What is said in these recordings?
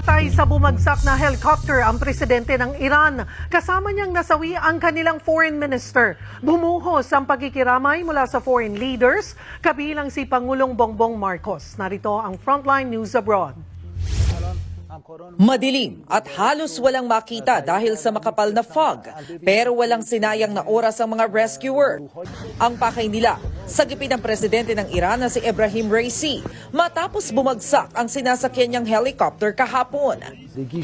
Namatay sa bumagsak na helicopter ang presidente ng Iran. Kasama niyang nasawi ang kanilang foreign minister. Bumuhos ang pagkikiramay mula sa foreign leaders, kabilang si Pangulong Bongbong Marcos. Narito ang Frontline News Abroad. Madilim at halos walang makita dahil sa makapal na fog, pero walang sinayang na oras ang mga rescuer. Ang pakay nila, sagipin ng presidente ng Iran na si Ibrahim Raisi matapos bumagsak ang sinasakyan niyang helicopter kahapon.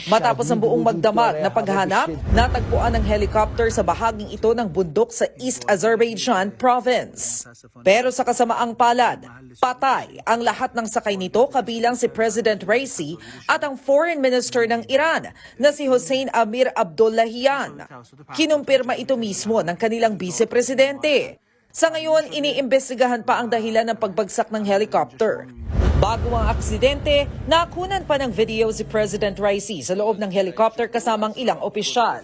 Matapos ang buong magdamag na paghanap, natagpuan ang helicopter sa bahaging ito ng bundok sa East Azerbaijan province. Pero sa kasamaang palad, patay ang lahat ng sakay nito kabilang si President Raisi at ang Foreign Minister ng Iran na si Hossein Amir Abdullahian. Kinumpirma ito mismo ng kanilang vice-presidente. Sa ngayon, iniimbestigahan pa ang dahilan ng pagbagsak ng helicopter. Bago ang aksidente, nakunan pa ng video si President Raisi sa loob ng helicopter kasamang ilang opisyal.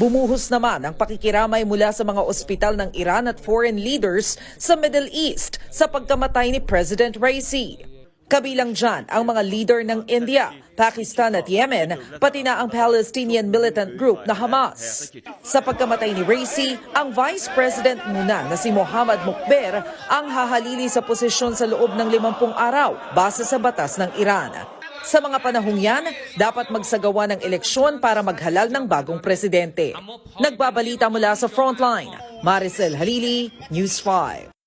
Bumuhos naman ang pakikiramay mula sa mga ospital ng Iran at foreign leaders sa Middle East sa pagkamatay ni President Raisi. Kabilang dyan ang mga leader ng India, Pakistan at Yemen, pati na ang Palestinian militant group na Hamas. Sa pagkamatay ni Raisi, ang Vice President muna na si Mohammad Mukber ang hahalili sa posisyon sa loob ng 50 araw base sa batas ng Iran. Sa mga panahong yan, dapat magsagawa ng eleksyon para maghalal ng bagong presidente. Nagbabalita mula sa Frontline, Maricel Halili, News 5.